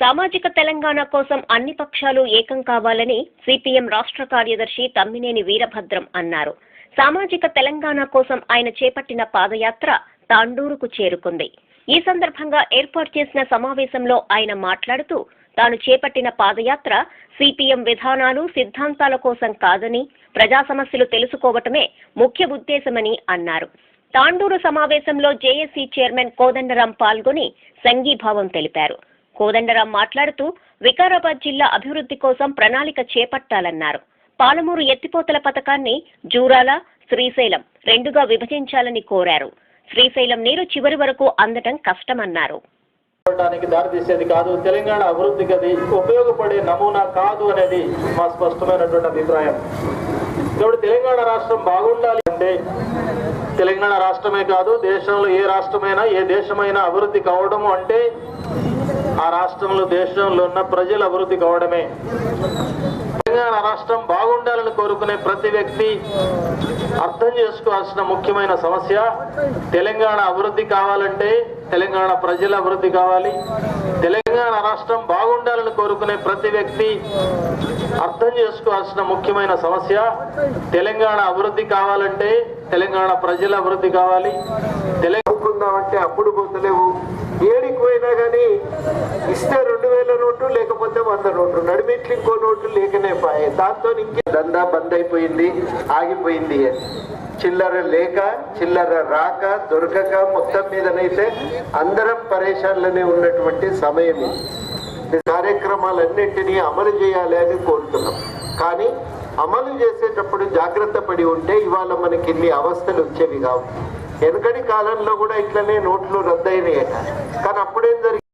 సామాజిక తెలంగాణ కోసం అన్ని పక్షాలు ఏకం కావాలని సిపిఎం రాష్ట్ర కార్యదర్శి తమ్మినేని వీరభద్రం అన్నారు. సామాజిక తెలంగాణ కోసం ఆయన చేపట్టిన పాదయాత్ర తాండూరుకు చేరుకుంది. ఈ సందర్భంగా ఏర్పాటు చేసిన సమావేశంలో ఆయన మాట్లాడుతూ తాను చేపట్టిన పాదయాత్ర సిపిఎం విధానాలు సిద్ధాంతాల కోసం కాదని ప్రజా సమస్యలు తెలుసుకోవటమే ముఖ్య ఉద్దేశమని అన్నారు. తాండూరు సమావేశంలో జేఏసీ చైర్మన్ కోదండరాం పాల్గొని సంఘీభావం తెలిపారు. కోదండరాం మాట్లాడుతూ వికారాబాద్ జిల్లా అభివృద్ధి కోసం ప్రణాళిక చేపట్టాలన్నారు. పాలమూరు ఎత్తిపోతల పథకాన్ని జూరాల శ్రీశైలం రెండుగా విభజించాలని కోరారు. శ్రీశైలం నీరు చివరి వరకు అందటం కష్టమన్నారు. ఉండడానికి దారితీసేది కాదు. తెలంగాణ అభివృద్ధికి అది ఉపయోగపడే నమూనా కాదు అనేది మా స్పష్టమైనటువంటి అభిప్రాయం. కాబట్టి తెలంగాణ రాష్ట్రం బాగుండాలి అంటే తెలంగాణ రాష్ట్రమే కాదు దేశంలో ఏ రాష్ట్రమైనా ఏ దేశమైనా అభివృద్ధి కావడము అంటే ఆ రాష్ట్రంలో దేశంలో ఉన్న ప్రజలు అభివృద్ధి కావడమే. తెలంగాణ రాష్ట్రం చదువుకునే ప్రతి వ్యక్తి అర్థం చేసుకోవాల్సిన ముఖ్యమైన సమస్య తెలంగాణ అభివృద్ధి కావాలంటే తెలంగాణ ప్రజల అభివృద్ధి కావాలి. తెలంగాణ రాష్ట్రం బాగుండాలని కోరుకునే ప్రతి వ్యక్తి అర్థం చేసుకోవాల్సిన ముఖ్యమైన సమస్య తెలంగాణ అభివృద్ధి కావాలంటే తెలంగాణ ప్రజల అభివృద్ధి కావాలి. తెలంగాణ అప్పుడు పోతలేవు. ఏడికి పోయినా కానీ వంద నోట్లు నడిమిట్లు ఇంకో నోట్లు లేకనే పాయి. దాంతో ఇంకే దందా బంద్ అయిపోయింది ఆగిపోయింది. అని చిల్లర లేక చిల్లర రాక దొరకక మొత్తం మీదనైతే అందరం పరేషాన్లోనే ఉన్నటువంటి సమయం ఇది. కార్యక్రమాలన్నింటినీ అమలు చేయాలి అని కోరుతున్నాం. కానీ అమలు చేసేటప్పుడు జాగ్రత్త పడి ఉంటే ఇవాళ మనకి ఇన్ని అవస్థలు వచ్చేవి కావు. వెనకటి కాలంలో కూడా ఇట్లనే నోట్లు రద్దయినాయట. కానీ అప్పుడేం జరిగింది